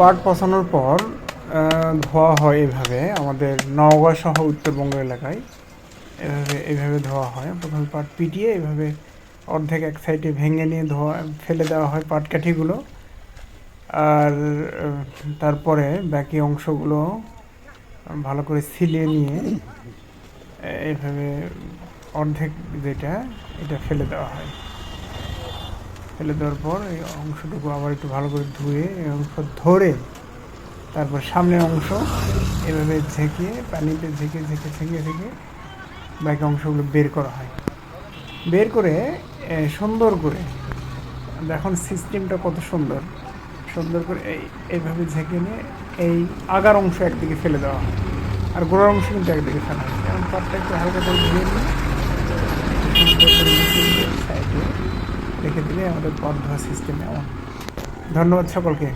পাট পচানোর পর ধোয়া হয় এভাবে। আমাদের নওগাঁ সহ উত্তরবঙ্গ এলাকায় এভাবে এইভাবে ধোয়া হয়। প্রথমে পাট পিটিয়ে এভাবে অর্ধেক এক সাইডে ভেঙে নিয়ে ধোয়া, ফেলে দেওয়া হয় পাটকাঠিগুলো আর তারপরে বাকি অংশগুলো ভালো করে ছিলে নিয়ে এভাবে অর্ধেক যেটা, এটা ফেলে দেওয়া হয়। ফেলে দেওয়ার পর এই অংশটুকু আবার একটু ভালো করে ধুয়ে এই অংশ ধরে তারপর সামনের অংশ এভাবে ঝেঁকে, পানিতে ঝেঁকে ঝেঁকে ঝেঁকে ঝেঁকে বাকি অংশগুলো বের করা হয়। বের করে সুন্দর করে দেখুন সিস্টেমটা কত সুন্দর। সুন্দর করে এই, এইভাবে ঝেঁকে নিয়ে এই আগার অংশ একদিকে ফেলে দেওয়া হয়। আর গোড়ার অংশ কিন্তু একদিকে ফেলা হয়। যেমন পাটটা একটু হালকা করে ধুয়ে নিয়ে রেখে দিলে আমাদের পথ ধোয়া সিস্টেম এমন ধন্যবাদ সকলকে